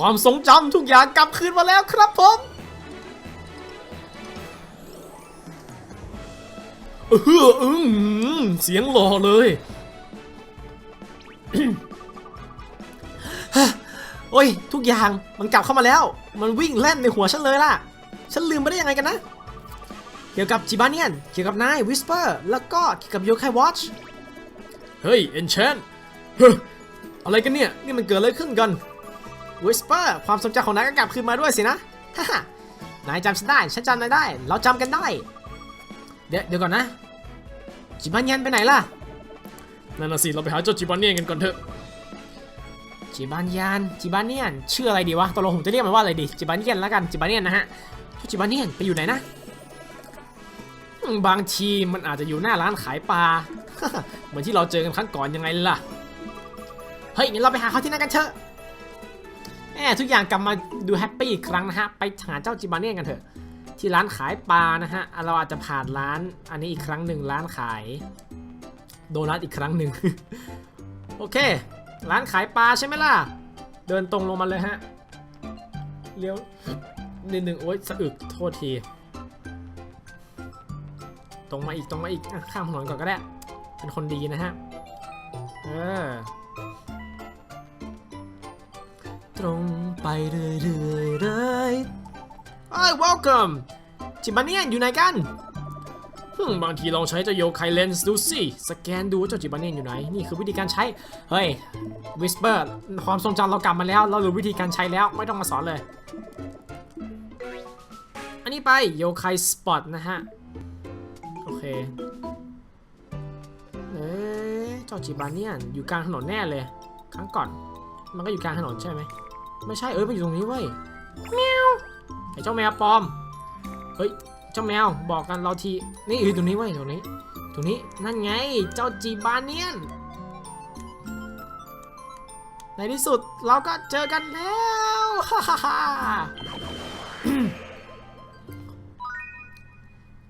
ความทรงจำทุกอย่างกลับคืนมาแล้วครับผมเอออืมเสียงหล่อเลย โอ้ย ทุกอย่างมันกลับเข้ามาแล้ว มันวิ่งเล่นในหัวฉันเลยล่ะ ฉันลืมไปได้ยังไงกันนะ เกี่ยวกับจิบาเนียน เกี่ยวกับนายวิสเปอร์ แล้วก็เกี่ยวกับโยคายวอช เฮ้ย เอนเชนเฮ้ยอะไรกันเนี่ย นี่มันเกิดอะไรขึ้นกัน วิสเปอร์ความทรงจำของนายก็กลับคืนมาด้วยสินะฮ่าฮ่านายจำฉันได้ ฉันจำนายได้ เราจำกันได้ เดี๋ยวเดี๋ยวก่อนนะ จิบาเนียนไปไหนล่ะ นั่นน่ะสิ เราไปหาเจ้าจิบาเนียนกันก่อนเถอะ จิบานยานจิบานเนียนชื่ออะไรดีวะตกลงผมจะเรียกมันว่าอะไรดี จิบานเนียนแล้วกัน จิบานเนียนนะฮะเจ้าจิบานเนียนไปอยู่ไหนนะอืมบางทีมันอาจจะอยู่หน้าร้านขายปลา เหมือนที่เราเจอกันครั้งก่อนยังไงล่ะ เฮ้ยงั้นเราไปหาเขาที่นั่นกันเถอะแหม ทุกอย่างกลับมาดูแฮปปี้อีกครั้งนะฮะ ไปหาเจ้าจิบานเนียนกันเถอะ ที่ร้านขายปลานะฮะ เราอาจจะผ่านร้านอันนี้อีกครั้งหนึ่งร้านขายโดนัทอีกครั้งหนึ่งโอเค ร้านขายปลาใช่ไหมล่ะ เดินตรงลงมาเลยฮะ เลี้ยวนิดหนึ่งโอ๊ยสะอึกโทษที ตรงมาอีกตรงมาอีกข้ามถนนก่อนก็ได้ เป็นคนดีนะฮะ เออ ตรงไปเรื่อยๆเลยเอ้ย welcome จิบาเนียนอยู่ไหนกันฮึ่มบางทีลองใช้เจ้าโยไคเลนส์ดูสิ สแกนดูว่าเจ้าจิบาเนียนอยู่ไหน นี่คือวิธีการใช้ เฮ้ยวิสเปอร์ความทรงจำเรากลับมาแล้ว เรารู้วิธีการใช้แล้ว ไม่ต้องมาสอนเลย อันนี้ไปโยไคสปอตนะฮะ โอเค เอ๊ะเจ้าจิบาเนียนอยู่กลางถนนแน่เลย ครั้งก่อน มันก็อยู่กลางถนนใช่ไหม ไม่ใช่เอ้ยมันอยู่ตรงนี้เว้ยแมวไอ้เจ้าแมวปลอมเฮ้ยเจ้าแมวบอกกันเราทีนี่อยู่ตรงนี้เว้ยตรงนี้ตรงนี้นั่นไงเจ้าจีบาเนียนในที่สุดเราก็เจอกันแล้วฮ่าฮ่าฮ่า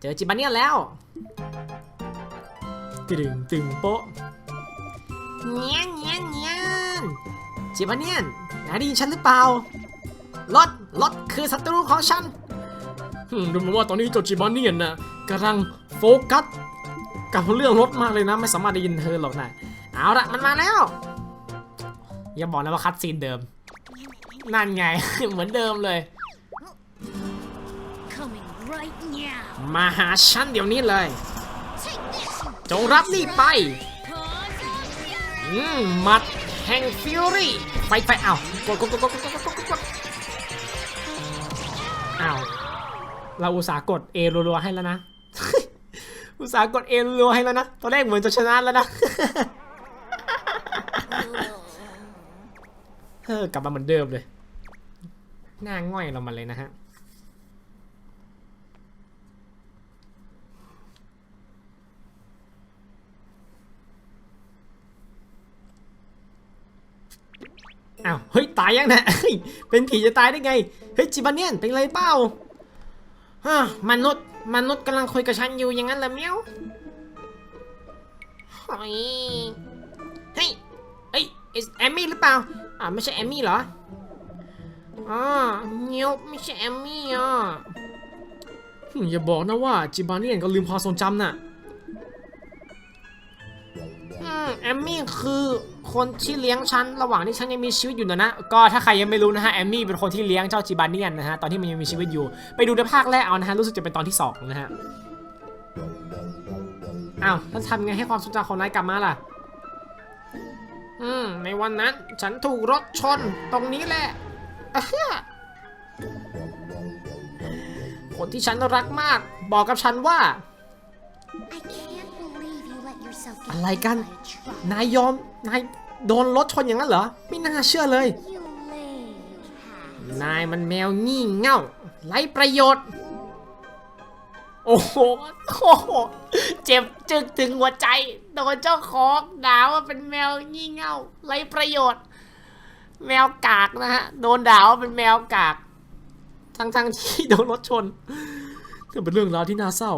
เจอจิบาเนียนแล้วตึงตึงโป๊ะเนียนเนียนเนียนจิบาเนียน นายได้ยินฉันหรือเปล่ารถรถคือศัตรูของฉันอืมดูเหมือนว่าตอนนี้เจ้าจิบาเนียนนะกำลังโฟกัสกับเรื่องรถมากเลยนะ ไม่สามารถได้ยินเธอหรอกนะเอาละมันมาแล้ว อย่าบอกนะว่าคัดซีนเดิม นั่นไง เหมือนเดิมเลย Coming right now. มาหาฉันเดี๋ยวนี้เลย Take this, you จงรับนี่ไป paws of fury. อืมหมัด แห่งฟิวรี่ไปไปเอ้ากดกดกดกดกดกดกดเอ้าเราอุตส่าห์กดเอรัวๆให้แล้วนะ อุตส่าห์กดเอรัวๆให้แล้วนะ ตอนแรกเหมือนจะชนะแล้วนะเฮ้อกลับมาเหมือนเดิมเลย หน้าง่อยเรามาเลยนะฮะ อ้าวเฮ้ยตายยังนะเฮ้ยเป็นผีจะตายได้ไงเฮ้ยจิบาเนียนเป็นไรเปล่าฮะมนุษย์มนุษย์กำลังคุยกับฉันอยู่อย่างนั้นเหรอเมียวเฮ้ยเฮ้ยเอ้ยแอมมี่หรือเปล่าอ่าไม่ใช่แอมมี่เหรออ๋อเงียไม่ใช่แอมมี่อะหึอย่าบอกนะว่าจิบาเนียนก็ลืมความทรงจำน่ะ อืมแอมมี่คือคนที่เลี้ยงฉันระหว่างที่ฉันยังมีชีวิตอยู่นะนะก็ถ้าใครยังไม่รู้นะฮะแอมมี่เป็นคนที่เลี้ยงเจ้าจิบาเนียนนะฮะตอนที่มันยังมีชีวิตอยู่ ไปดูในภาคแรกเอานะฮะรู้สึกจะเป็นตอนที่สองนะฮะอ้าวแล้วทำไงให้ความทรงจของนายกลับมาล่ะ อืมในวันนั้นฉันถูกรถชนตรงนี้แหละอะเฮ้ยคนที่ฉันรักมาก บอกกับฉันว่า I can't อะไรกัน นายยอม นายโดนรถชนอย่างนั้นเหรอ ไม่น่าเชื่อเลย นายมันแมวงี่เง่าไร้ประโยชน์ โอ้โหเจ็บจึกถึงหัวใจ โดนเจ้าของด่าว่าเป็นแมวงี่เง่าไร้ประโยชน์ แมวกากนะฮะ โดนด่าว่าเป็นแมวกาก ทั้งทางๆที่โดนรถชนถือเป็นเรื่องราวที่น่าเศร้า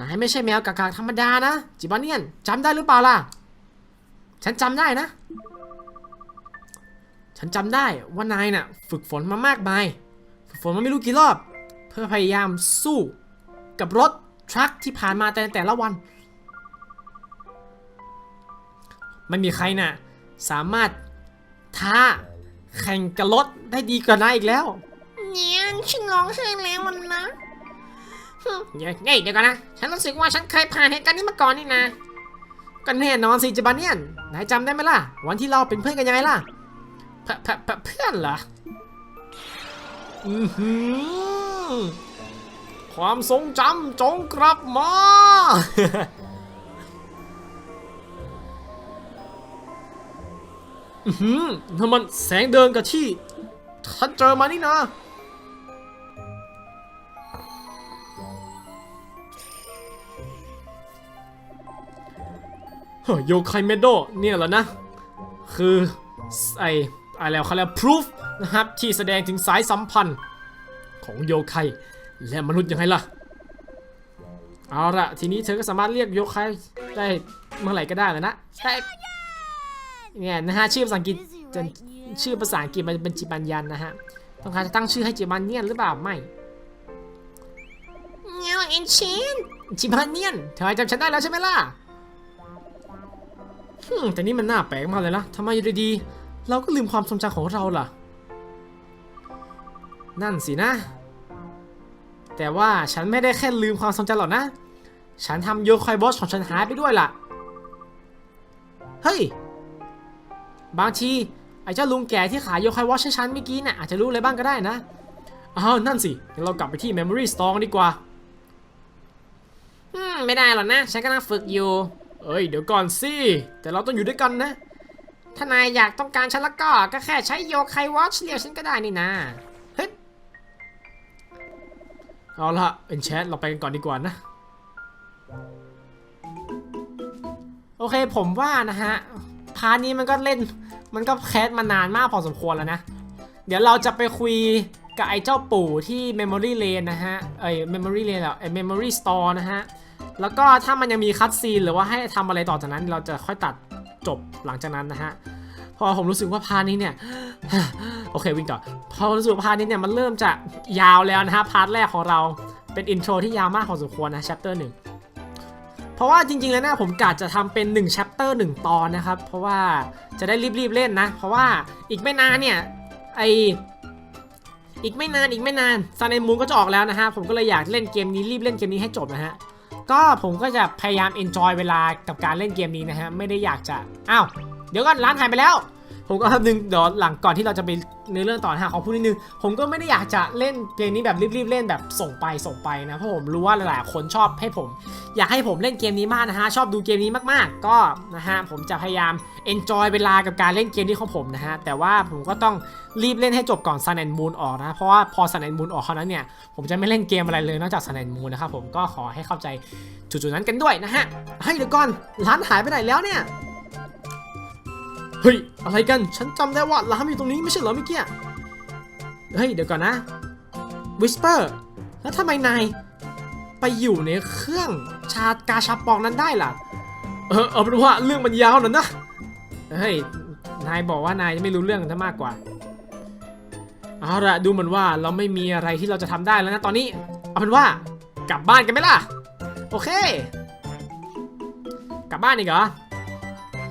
นายไม่ใช่แมวกากๆธรรมดานะ จิบาเนียนจำได้หรือเปล่าล่ะ ฉันจำได้นะ ฉันจำได้ว่านายน่ะ ฝึกฝนมามากมาย ฝึกฝนมาไม่รู้กี่รอบ เพื่อพยายามสู้กับรถทรัคที่ผ่านมาแต่แต่ละวัน ไม่มีใครน่ะ สามารถท้าแข่งกับรถได้ดีกว่านายอีกแล้ว เนี่ยฉันร้องไห้แล้วมันนะ เดี๋ยวเดี๋ยวก่อนนะ ฉันรู้สึกว่าฉันเคยผ่านเหตุการณ์นี้มาก่อนนี่นะ ก็แน่นอนสิจิบาเนียนนายจำได้ไหมล่ะ วันที่เราเป็นเพื่อนกันยังไงล่ะ เพื่อนเพื่อนเหรอ อือหือความทรงจำจงกลับมาอือหือนั่นมันแสงเดินกับที่ฉันเจอมานี่นะ เฮ้ยโยไคเมโดเนี่ยแหละนะ คือไออะไรแล้วเขาเรียก proof นะครับ ที่แสดงถึงสายสัมพันธ์ของโยไคและมนุษย์ยังไงล่ะ เอาละทีนี้เธอก็สามารถเรียกโยไคได้เมื่อไหร่ก็ได้แล้วนะใช่เนี่ยนะฮะชื่อภาษาอังกฤษจะชื่อภาษาอังกฤษมันเป็นจิบันยันนะฮะต้องการจะตั้งชื่อให้จิบันเนียนหรือเปล่าไม่เงาเอ็นชินจิบันเนียนเธอจำฉันได้แล้วใช่ไหมล่ะฮึม แต่นี่มันน่าแปลกมากเลยนะทำไมอยู่ดีๆเราก็ลืมความทรงจำของเราล่ะ นั่นสินะ แต่ว่าฉันไม่ได้แค่ลืมความทรงจำหรอกนะ ฉันทำโยคอยบอสของฉันหายไปด้วยล่ะ เฮ้ย บางทีไอ้เจ้าลุงแก่ที่ขายโยคอยวอชให้ฉันเมื่อกี้เนี่ยอาจจะรู้อะไรบ้างก็ได้นะอ้าวนั่นสิงั้นเรากลับไปที่ Memory Store ดีกว่า อืม ไม่ได้หรอกนะ ฉันกำลังฝึกอยู่ เอ้ยเดี๋ยวก่อนสิแต่เราต้องอยู่ด้วยกันนะ ถ้านายอยากต้องการฉันล้วก็ก็แค่ใช้โยคไควอชเรียกฉันก็ได้นี่นะเฮ้ยเอาละเอ็นแชทเราไปกันก่อนดีกว่านะ โอเคผมว่านะฮะ พาร์ทนี้มันก็เล่น มันก็แคสมานานมากพอสมควรแล้วนะ เดี๋ยวเราจะไปคุยกับไอ้เจ้าปู่ที่ Memory Lane นะฮะ เอ้ย Memory Lane เหรอไอ้ Memory Store นะฮะ แล้วก็ถ้ามันยังมีคัตซีนหรือว่าให้ทำอะไรต่อจากนั้น เราจะค่อยตัดจบหลังจากนั้นนะฮะพอผมรู้สึกว่าพาร์ทนี้เนี่ยโอเควิ่งต่อพอรู้สึกว่าพาร์ทนี้เนี่ยมันเริ่มจะยาวแล้วนะฮะพาร์ทแรกของเราเป็นอินโทรที่ยาวมากพอสมควรนะ chapter หนึ่งเพราะว่าจริงๆแล้วนะผมกะจะทำเป็น1 chapter 1ตอนนะครับ เพราะว่าจะได้รีบๆเล่นนะ เพราะว่าอีกไม่นานเนี่ยไออีกไม่นานอีกไม่นานซานเอมูนก็จะออกแล้วนะฮะผมก็เลยอยากเล่นเกมนี้รีบเล่นเกมนี้ให้จบนะฮะ ก็ผมก็จะพยายาม enjoy เวลากับการเล่นเกมนี้นะฮะ ไม่ได้อยากจะ อ้าว เดี๋ยวก่อนร้านหายไปแล้ว ผมก็แป๊บนึงเดี๋ยวหลังก่อนที่เราจะไปเนื้อเรื่องต่อนะฮะขอพูดนิดนึง ผมก็ไม่ได้อยากจะเล่นเกมนี้แบบรีบๆเล่นแบบส่งไปส่งไปนะ เพราะผมรู้ว่าหลายๆคนชอบให้ผม อยากให้ผมเล่นเกมนี้มากนะฮะ ชอบดูเกมนี้มากๆ ก็นะฮะผมจะพยายาม enjoy เวลากับการเล่นเกมนี้ของผมนะฮะ แต่ว่าผมก็ต้องรีบเล่นให้จบก่อน Sun and Moon ออกนะ เพราะว่าพอ Sun and Moon ออกเท่านั้นเนี่ย ผมจะไม่เล่นเกมอะไรเลยนอกจาก Sun and Moon นะครับผมก็ขอให้เข้าใจจุดๆนั้นกันด้วยนะฮะเฮ้เดี๋ยวก่อนร้านหายไปไหนแล้วเนี่ย เฮ้ย อะไรกัน ฉันจำได้ว่าร้านอยู่ตรงนี้ไม่ใช่เหรอเมื่อกี้ เฮ้ย เดี๋ยวก่อนนะ Whisper แล้วทำไมนายไปอยู่ในเครื่องชากาชาปองนั้นได้ล่ะ เออเอาเป็นว่าเรื่องมันยาวหน่อยนะ เฮ้ย นายบอกว่านายจะไม่รู้เรื่องซะมากกว่า เอาละดูเหมือนว่าเราไม่มีอะไรที่เราจะทำได้แล้วนะตอนนี้ เอาเป็นว่ากลับบ้านกันไหมล่ะ โอเค กลับบ้านอีกเหรอ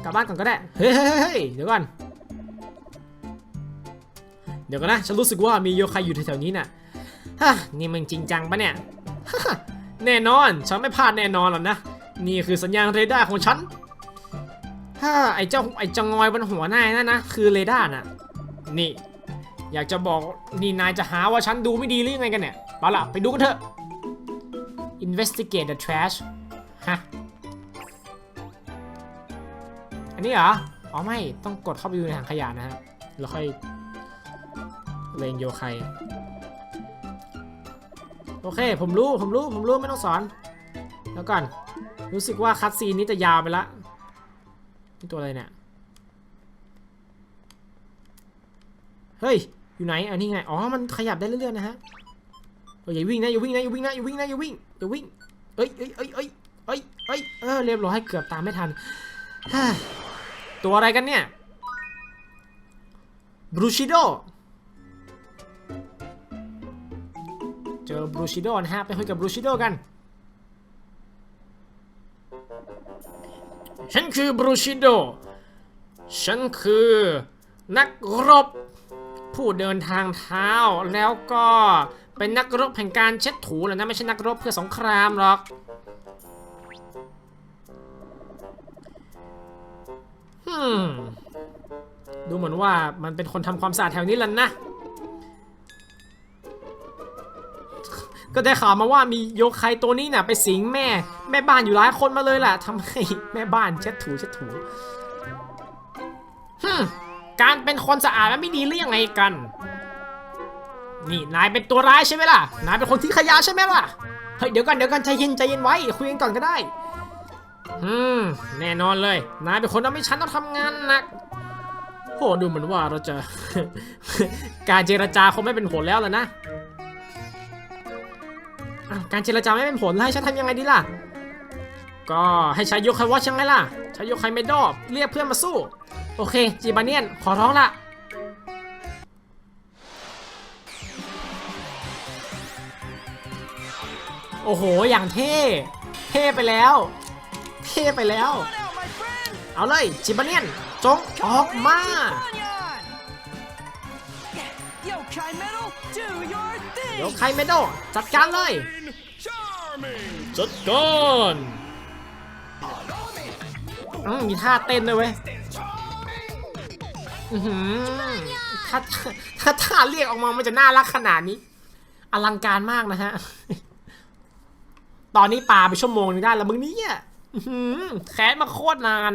กลับบ้านก่อนก็ได้ เฮ้ยเฮ้ยเเดี๋ยวก่อน เดี๋ยวก่อนนะ ฉันรู้สึกว่ามีโยคายอยู่แถวๆนี้น่ะฮะนี่มึงจริงจังปะเนี่ย แน่นอน ฉันไม่พลาดแน่นอนหรอกนะ นี่คือสัญญาณเรดาร์ของฉันฮ่าไอ้เจ้าไอ้จงอยบนหัวนายนั่นนะ คือเรดาร์น่ะ นี่ อยากจะบอกนี่นายจะหาว่าฉันดูไม่ดีหรือยังไงกันเนี่ยมาละไปดูกันเถอะ investigate the trash ฮะ อันนี้เหรอ อ๋อไม่ ต้องกดเข้าไปดูในถังขยะนะฮะ แล้วค่อยเลงโยไคโอเค ผมรู้ ผมรู้ ผมรู้ ไม่ต้องสอน แล้วก่อน รู้สึกว่าคัดซีนนี้จะยาวไปละ นี่ตัวอะไรเนี่ย เฮ้ย อยู่ไหน อันนี้ไง อ๋อ มันขยับได้เรื่อยๆนะฮะเฮ้ยอย่าวิ่งนะอย่าวิ่งนะอย่าวิ่งนะอย่าวิ่งนะอย่าวิ่งอย่าวิ่งเอ้ยเอ้ยเอ้ยเอ้ยเอ้ยเอ้ยเออเรียบร้อยเกือบตามไม่ทันฮ่า ตัวอะไรกันเนี่ยบรูชิโดเจอบรูชิโดนะฮะ ไปคุยกับบรูชิโดกัน ฉันคือบรูชิโด ฉันคือนักรบ ผู้เดินทางเท้าแล้วก็เป็นนักรบแห่งการเช็ดถูแหละนะ ไม่ใช่นักรบเพื่อสงครามหรอก มดูเหมือนว่ามันเป็นคนทำความสะอาดแถวนี้แล้วนะ ก็ได้ข่าวมาว่ามีโยคายตัวนี้น่ะ ไปสิงแม่ แม่บ้านอยู่หลายคนมาเลยล่ะทำให้แม่บ้านเช็ดถูเช็ดถูฮึการเป็นคนสะอาดมันไม่ดีหรือยังไงกัน นี่นายเป็นตัวร้ายใช่ไหมล่ะ นายเป็นคนที่ขยะใช่ไหมล่ะ เฮ้ยเดี๋ยวกันเดี๋ยวกันใจเย็นใจเย็นไว้คุยกันก่อนก็ได้ อืมแน่นอนเลย นายเป็นคนทำให้ฉันต้องทำงานหนักโหดูเหมือนว่าเราจะ การเจรจาคงไม่เป็นผลแล้วล่ะนะอ้าวการเจรจาไม่เป็นผลแล้วให้ฉันทำยังไงดีล่ะ ก็ให้ใช้ยกไควัชยังไงล่ะใช้ยกไคเมดอบเรียกเพื่อนมาสู้ โอเค จีบาเนียนขอร้องละโอ้โห อย่างเท่ เท่ไปแล้ว เท่ไปแล้ว เอาเลยจิบาเนียนจงออกมา Yo, Kai Metal, do your thing! เดี๋ยวใครไม่โดจัดการเลย จัดการอืมมีท่าเต้นด้วยเว้ยอื้อหือถ้าถ้าท่าเรียกออกมามันจะน่ารักขนาดนี้ อลังการมากนะฮะ ตอนนี้ปาไปชั่วโมงนึงได้แล้วมึงเนี่ยอื้อหือ แคสมาโคตรนาน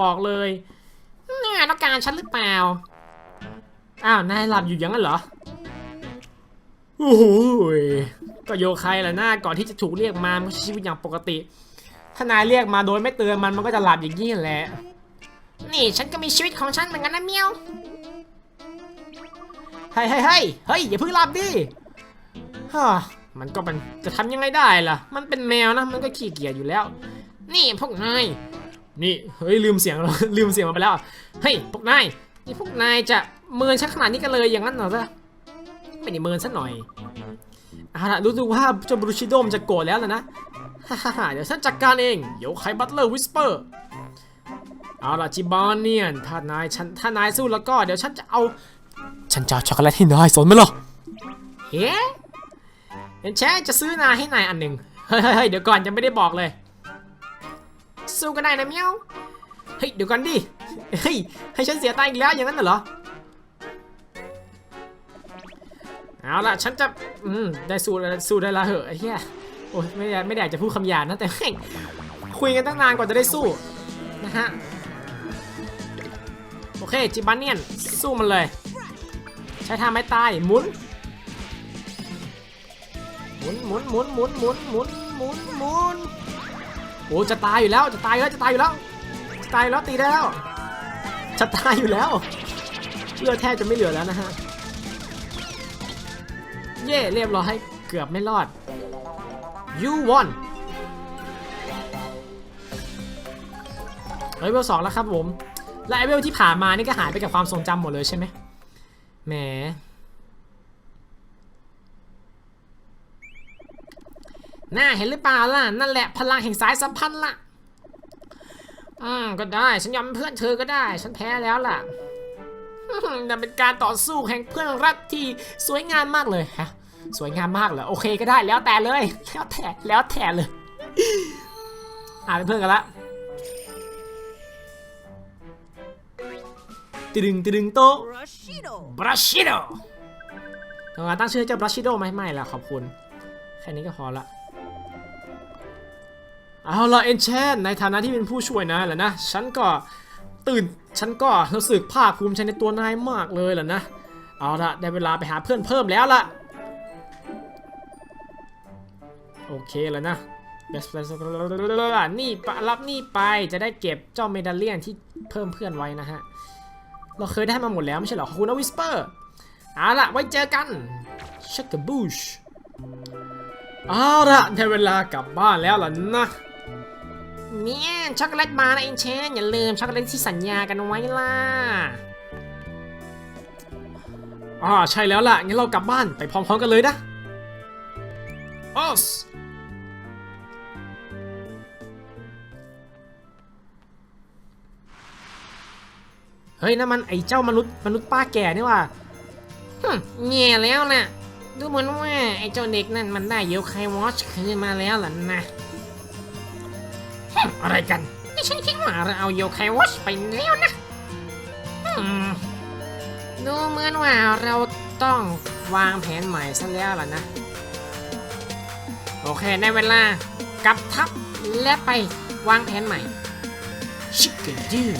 บอกเลยนี่ยต้องการฉันหรือเปล่า อ้าว นายหลับอยู่อย่างนั้นเหรอ โอ้โหยก็โยใครล่ะหน้าก่อนที่จะถูกเรียกมามันช้ชีวิตอย่างปกติ ถ้านายเรียกมาโดยไม่เตือนมันมันก็จะหลับอย่างนี้แหละ นี่ฉันก็มีชีวิตของฉันเหมือนกันนะเมียวเฮ้ยเฮ้ยเฮ้ยเฮ้ยอย่าเพิ่งหลับดิฮ่ามันก็มันจะทำยังไงได้ล่ะ มันเป็นแมวนะ มันก็ขี้เกียจอยู่แล้ว นี่พวกนาย นี่เฮ้ยลืมเสียงเราลืมเสียงมาไปแล้ว เฮ้ยพวกนาย นี่พวกนายจะเมินฉันขนาดนี้กันเลยอย่างนั้นเหรอจ๊ะไม่ได้เมินซะหน่อยเอาล่ะรู้สึกว่าเจ้าบรูชิโดมนจะโกรธแล้วนะนะฮ่าฮ่าเดี๋ยวฉันจัดการเองเดี๋ยวใครบัตเลอร์วิสเปอร์เอาล่ะจิบานเนียนถ้านายฉันถ้านายสู้แล้วก็เดี๋ยวฉันจะเอา ฉันจะเอาช็อกโกแลตให้นายสนไหมล่ะเฮ้เห็นแชจะซื้อนายให้นายอันหนึ่งเฮ้ยเฮ้ยเดี๋ยวก่อนยังไม่ได้บอกเลย สู้ก็ได้นะเมียวเฮ้ยเดี๋ยวก่อนดิเฮ้ยให้ฉันเสียตังค์อีกแล้วอย่างนั้นเหรอเอาล่ะฉันจะอืมได้สู้สู้ได้ละเหอะไอ้เหี้ยโอ้ยไม่ได้ไม่ได้อยากจะพูดคำหยาบนะแต่แม่งคุยกันตั้งนานกว่าจะได้สู้นะฮะโอเคจิบานเนียนสู้มันเลย ใช้ท่าไม้ตายหมุนหมุนหมุนหมุนหมุนหมุนหมุนหมุนหมุน อ้จะตายอยู่แล้วจะตายแล้วจะตายอยู่แล้วจะตายแล้วตีแล้วจะตายอยู่แล้วเลือดแทบจะไม่เหลือแล้วนะฮะเย่เรียบร้อยเกือบไม่รอด you won เลเวลสองแล้วครับผม และไอเวลที่ผ่านมานี่ก็หายไปกับความทรงจำหมดเลยใช่ไหมแหม น่าเห็นหรือเปล่าล่ะ นั่นแหละพลังแห่งสายสัมพันธ์ล่ะ อืมก็ได้ ฉันยอมเป็นเพื่อนเธอก็ได้ ฉันแพ้แล้วล่ะอืมนั่นเป็นการต่อสู้แห่งเพื่อนรักที่สวยงามมากเลยฮะ สวยงามมากเหรอ โอเคก็ได้ แล้วแต่เลย แล้วแต่ แล้วแต่เลย อ่าเป็นเพื่อนกันละติดึงติดึงโตะ Rashido! บรัชชิโดทำงานตั้งชื่อให้เจ้าบรัชชิโดไหมไม่ละขอบคุณ แค่นี้ก็พอละ เอาละเอนเชนในฐานะที่เป็นผู้ช่วยนายแหละนะ ฉันก็ตื่น ฉันก็รู้สึกภาคภูมิใจในตัวนายมากเลยแหละนะ เอาละได้เวลาไปหาเพื่อนเพิ่มแล้วล่ะโอเคแล้วนะ Best friends นี่ปะรับนี่ไปจะได้เก็บเจ้าเมดัลเลียนที่เพิ่มเพื่อนไว้นะฮะ เราเคยได้มาหมดแล้วไม่ใช่เหรอ ขอบคุณนะวิสเปอร์เอาละไว้เจอกันชักกะบูชเอาละได้เวลากลับบ้านแล้วล่ะนะ เนี่ยช็อกโกแลตมานะเอ็นเชนอย่าลืมช็อกโกแลตที่สัญญากันไว้ล่ะอ่าใช่แล้วล่ะงั้นเรากลับบ้านไปพร้อมๆกันเลยนะออสเฮ้ยนั่นมันไอ้เจ้ามนุษย์มนุษย์ป้าแก่นี่ว่าฮึมแย่แล้วนะดูเหมือนว่าไอ้เจ้าเด็กนั่นมันได้โยคายวอชคืนมาแล้วล่ะนะ อะไรกันนี่ฉันคิดว่าเราเอาโยคายวอชไปแล้วนะอืมดูเหมือนว่าเราต้องวางแผนใหม่ซะแล้วล่ะนะ โอเคได้เวลากลับทับและไปวางแผนใหม่ชิคเก้นดิว